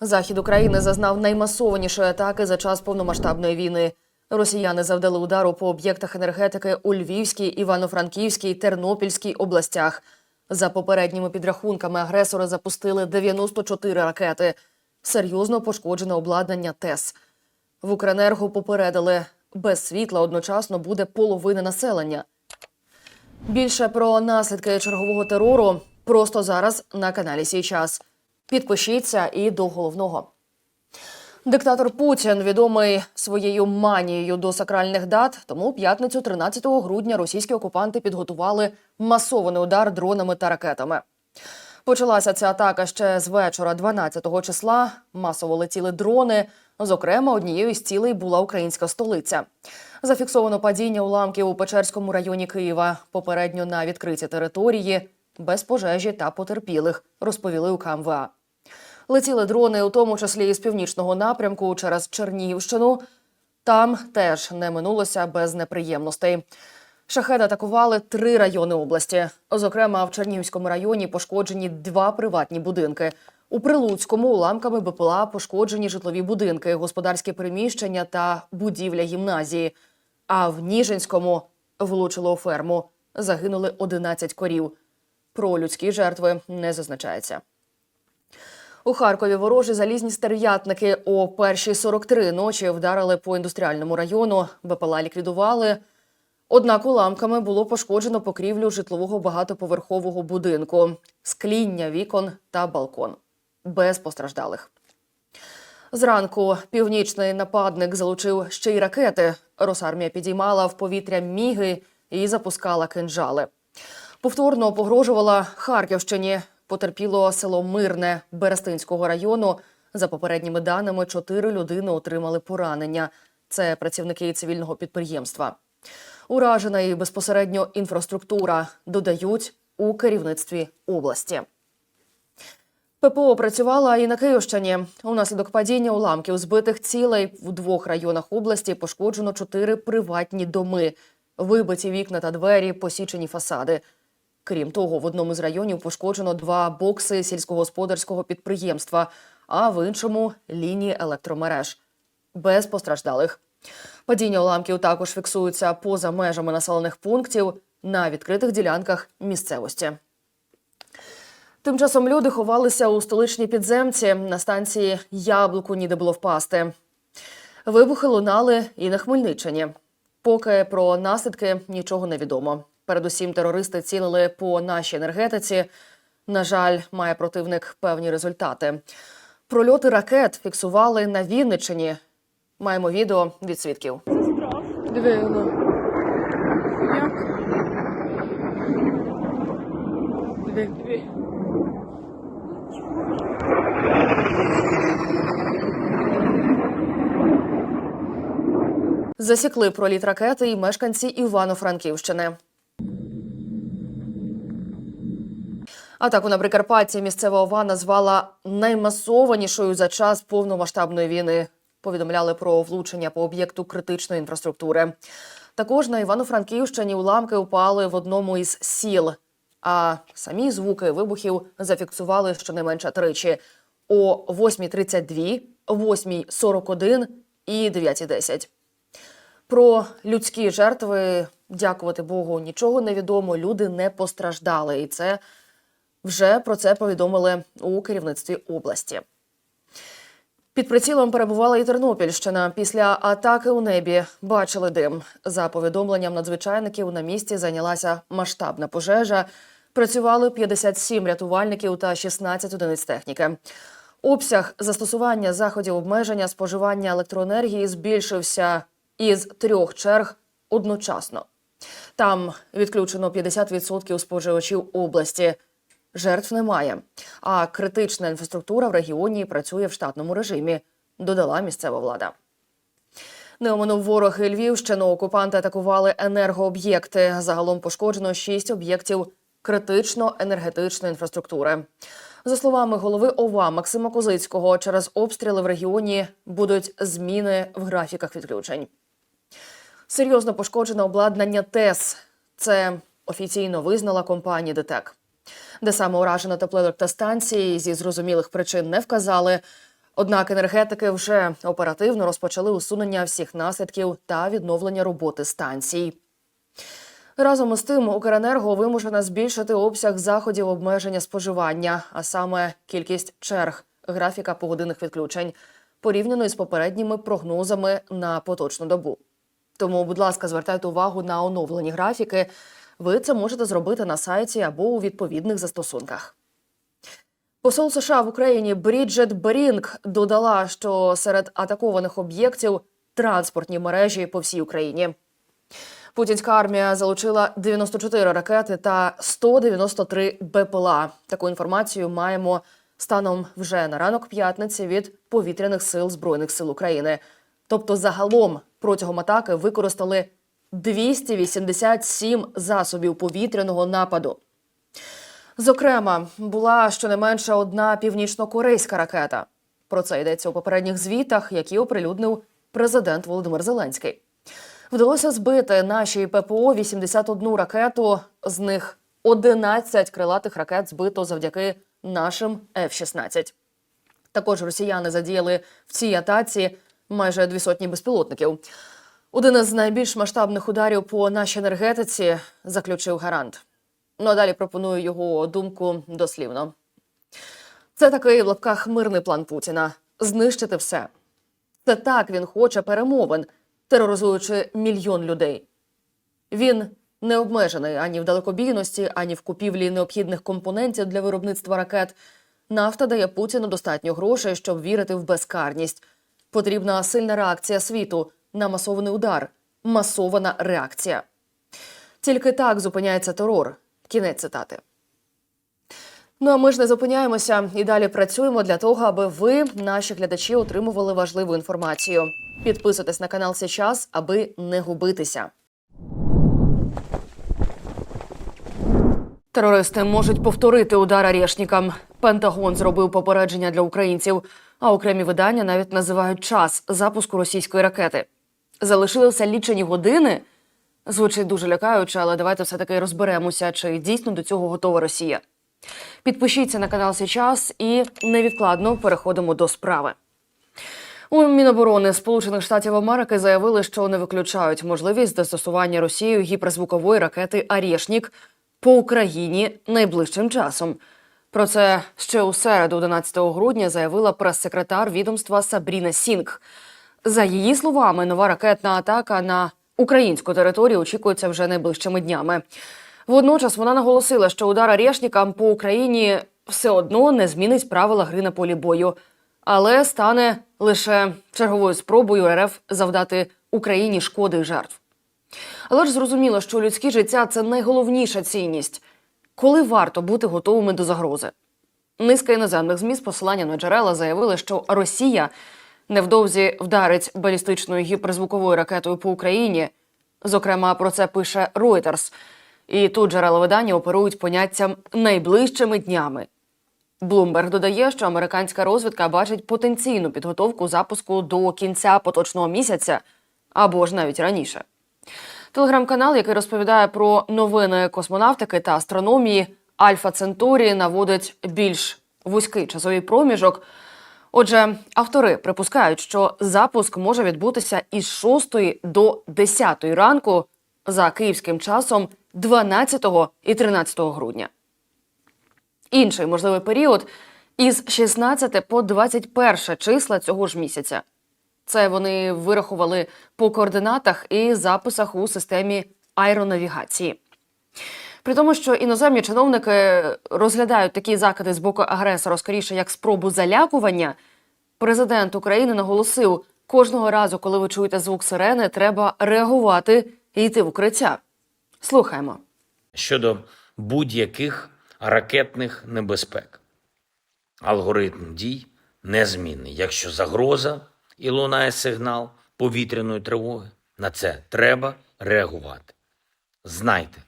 Захід України зазнав наймасованішої атаки за час повномасштабної війни. Росіяни завдали удару по об'єктах енергетики у Львівській, Івано-Франківській, Тернопільській областях. За попередніми підрахунками, агресори запустили 94 ракети. Серйозно пошкоджене обладнання ТЕС. В Укренерго попередили, без світла одночасно буде половина населення. Більше про наслідки чергового терору просто зараз на каналі Сій час. Підпишіться і до головного. Диктатор Путін відомий своєю манією до сакральних дат. Тому п'ятницю, 13 грудня, російські окупанти підготували масований удар дронами та ракетами. Почалася ця атака ще з вечора 12 числа. Масово летіли дрони. Зокрема, однією з цілей була українська столиця. Зафіксовано падіння уламків у Печерському районі Києва. Попередньо на відкритій території без пожежі та потерпілих, розповіли у КМВА. Летіли дрони, у тому числі і з північного напрямку через Чернігівщину. Там теж не минулося без неприємностей. Шахеди атакували три райони області. Зокрема, в Чернігівському районі пошкоджені два приватні будинки. У Прилуцькому уламками БПЛА пошкоджені житлові будинки, господарські приміщення та будівля гімназії. А в Ніжинському влучило у ферму. Загинули 11 корів. Про людські жертви не зазначається. У Харкові ворожі залізні стерв'ятники о першій 43 ночі вдарили по індустріальному району. БПЛА ліквідували. Однак уламками було пошкоджено покрівлю житлового багатоповерхового будинку, скління вікон та балкон. Без постраждалих. Зранку північний нападник залучив ще й ракети. Росармія підіймала в повітря міги і запускала кинжали. Повторно погрожувала Харківщині. Потерпіло село Мирне Берестинського району. За попередніми даними, чотири людини отримали поранення. Це працівники цивільного підприємства. Уражена і безпосередньо інфраструктура додають у керівництві області. ППО працювала і на Київщині. Унаслідок падіння уламків збитих цілей в двох районах області пошкоджено чотири приватні доми, вибиті вікна та двері, посічені фасади. Крім того, в одному з районів пошкоджено два бокси сільськогосподарського підприємства, а в іншому лінії електромереж. Без постраждалих. Падіння уламків також фіксуються поза межами населених пунктів на відкритих ділянках місцевості. Тим часом люди ховалися у столичній підземці на станції Яблуку, ніде було впасти. Вибухи лунали і на Хмельниччині. Поки про наслідки нічого не відомо. Передусім, терористи цілили по нашій енергетиці. На жаль, має противник певні результати. Прольоти ракет фіксували на Вінниччині. Маємо відео від свідків. Диви. Як? Диви, диви. Засікли проліт ракети і мешканці Івано-Франківщини. Атаку на Прикарпатті місцева ОВА назвала наймасованішою за час повномасштабної війни. Повідомляли про влучення по об'єкту критичної інфраструктури. Також на Івано-Франківщині уламки упали в одному із сіл. А самі звуки вибухів зафіксували щонайменше тричі о 8.32, 8.41 і 9.10. Про людські жертви, дякувати Богу, нічого не відомо. Люди не постраждали, і це вже про це повідомили у керівництві області. Під прицілом перебувала і Тернопільщина. Після атаки у небі бачили дим. За повідомленням надзвичайників на місці зайнялася масштабна пожежа. Працювали 57 рятувальників та 16 одиниць техніки. Обсяг застосування заходів обмеження споживання електроенергії збільшився із трьох черг одночасно. Там відключено 50% споживачів області. Жертв немає. А критична інфраструктура в регіоні працює в штатному режимі, додала місцева влада. Не оминув ворог і Львівщину. Окупанти атакували енергооб'єкти. Загалом пошкоджено шість об'єктів критично-енергетичної інфраструктури. За словами голови ОВА Максима Козицького, через обстріли в регіоні будуть зміни в графіках відключень. Серйозно пошкоджено обладнання ТЕС. Це офіційно визнала компанія ДТЕК. Де саме уражена теплоелектростанції зі зрозумілих причин не вказали. Однак енергетики вже оперативно розпочали усунення всіх наслідків та відновлення роботи станцій. Разом із тим, Укренерго вимушена збільшити обсяг заходів обмеження споживання, а саме кількість черг, графіка погодинних відключень, порівняно із попередніми прогнозами на поточну добу. Тому, будь ласка, звертайте увагу на оновлені графіки. Ви це можете зробити на сайті або у відповідних застосунках. Посол США в Україні Бріджет Берінг додала, що серед атакованих об'єктів транспортні мережі по всій Україні. Путінська армія залучила 94 ракети та 193 БПЛА. Таку інформацію маємо станом вже на ранок п'ятниці від повітряних сил збройних сил України. Тобто, загалом протягом атаки використали 287 засобів повітряного нападу. Зокрема, була щонайменше одна північно-корейська ракета. Про це йдеться у попередніх звітах, які оприлюднив президент Володимир Зеленський. Вдалося збити нашій ППО 81 ракету, з них 11 крилатих ракет збито завдяки нашим F-16. Також росіяни задіяли в цій атаці майже дві сотні безпілотників. Один із найбільш масштабних ударів по нашій енергетиці заключив гарант. Ну а далі пропоную його думку дослівно. Це такий в лапках мирний план Путіна знищити все. Це так він хоче перемовин, тероризуючи мільйон людей. Він не обмежений ані в далекобійності, ані в купівлі необхідних компонентів для виробництва ракет. Нафта дає Путіну достатньо грошей, щоб вірити в безкарність. Потрібна сильна реакція світу на масований удар, масована реакція. Тільки так зупиняється терор. Кінець цитати. Ну а ми ж не зупиняємося і далі працюємо для того, аби ви, наші глядачі, отримували важливу інформацію. Підписуйтесь на канал сейчас, аби не губитися. Терористи можуть повторити удар Арешникам. Пентагон зробив попередження для українців, а окремі видання навіть називають час запуску російської ракети. Залишилися лічені години. Звучить дуже лякаюче, але давайте все-таки розберемося, чи дійсно до цього готова Росія. Підпишіться на канал Сейчас і невідкладно переходимо до справи. У Міноборони Сполучених Штатів Америки заявили, що не виключають можливість застосування Росією гіперзвукової ракети Арєшнік по Україні найближчим часом. Про це ще у середу, 11 грудня, заявила прес-секретар відомства Сабріна Сінг. За її словами, нова ракетна атака на українську територію очікується вже найближчими днями. Водночас вона наголосила, що удар Арешнікам по Україні все одно не змінить правила гри на полі бою, але стане лише черговою спробою РФ завдати Україні шкоди і жертв. Але ж зрозуміло, що людське життя це найголовніша цінність. Коли варто бути готовими до загрози? Низка іноземних ЗМІ з посилання на джерела заявили, що Росія невдовзі вдарить балістичною гіперзвуковою ракетою по Україні. Зокрема, про це пише Reuters. І тут джерела видання оперують поняттям найближчими днями. Блумберг додає, що американська розвідка бачить потенційну підготовку запуску до кінця поточного місяця або ж навіть раніше. Телеграм-канал, який розповідає про новини космонавтики та астрономії, Альфа Центурі наводить більш вузький часовий проміжок. Отже, автори припускають, що запуск може відбутися із 6 до 10 ранку за київським часом 12 і 13 грудня. Інший можливий період із 16 по 21 числа цього ж місяця. Це вони вирахували по координатах і записах у системі аеронавігації. При тому, що іноземні чиновники розглядають такі закиди з боку агресора скоріше як спробу залякування, президент України наголосив: кожного разу, коли ви чуєте звук сирени, треба реагувати і йти в укриття. Слухаємо. щодо будь-яких ракетних небезпек. Алгоритм дій незмінний. Якщо загроза і лунає сигнал повітряної тривоги, на це треба реагувати. Знайте,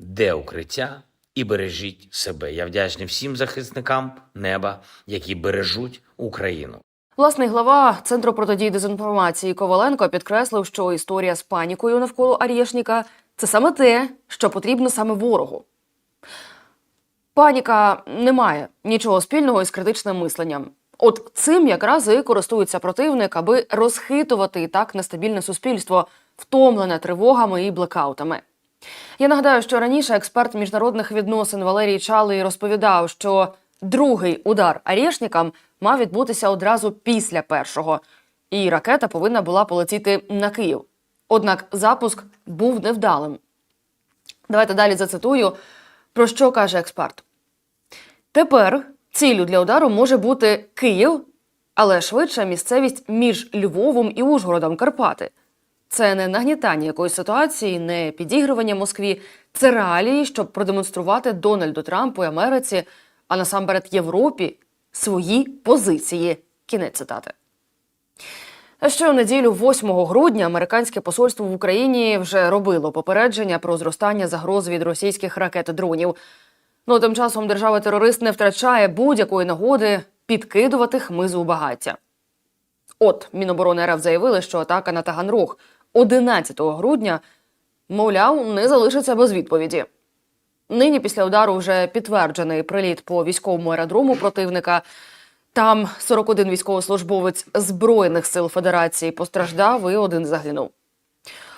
де укриття, і бережіть себе. Я вдячний всім захисникам неба, які бережуть Україну. Власний глава Центру протидії дезінформації Коваленко підкреслив, що історія з панікою навколо Арєшніка це саме те, що потрібно саме ворогу. Паніка не має нічого спільного із критичним мисленням. От цим якраз і користується противник, аби розхитувати і так нестабільне суспільство, втомлене тривогами і блекаутами. Я нагадаю, що раніше експерт міжнародних відносин Валерій Чалий розповідав, що другий удар Арєшнікам мав відбутися одразу після першого, і ракета повинна була полетіти на Київ. Однак запуск був невдалим. Давайте далі зацитую, про що каже експерт. Тепер ціллю для удару може бути Київ, але швидше місцевість між Львовом і Ужгородом Карпати. Це не нагнітання якоїсь ситуації, не підігрування Москві. Це реалії, щоб продемонструвати Дональду Трампу і Америці, а насамперед Європі свої позиції. Кінець цитати. А ще у неділю, 8 грудня, американське посольство в Україні вже робило попередження про зростання загроз від російських ракет і дронів. Ну тим часом держава-терорист не втрачає будь-якої нагоди підкидувати хмизу у багаття. От Міноборони РФ заявили, що атака на Таганрог 11 грудня, мовляв, не залишиться без відповіді. Нині після удару вже підтверджений приліт по військовому аеродрому противника. Там 41 військовослужбовець Збройних сил Федерації постраждав і один загинув.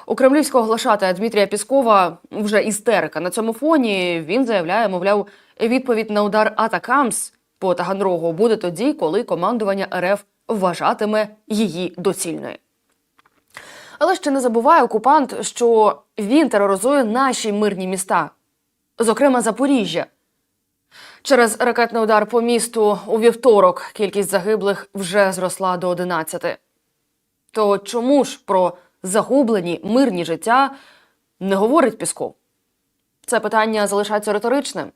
У кремлівського глашатая Дмитрія Піскова вже істерика на цьому фоні. Він заявляє, мовляв, відповідь на удар Атакамс по Таганрогу буде тоді, коли командування РФ вважатиме її доцільною. Але ще не забуває окупант, що він тероризує наші мирні міста, зокрема Запоріжжя. Через ракетний удар по місту у вівторок кількість загиблих вже зросла до 11. То чому ж про загублені мирні життя не говорить Пісков? Це питання залишається риторичним.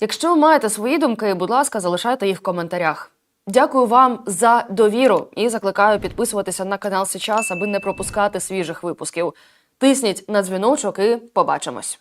Якщо ви маєте свої думки, будь ласка, залишайте їх в коментарях. Дякую вам за довіру і закликаю підписуватися на канал Сейчас, аби не пропускати свіжих випусків. Тисніть на дзвіночок і побачимось.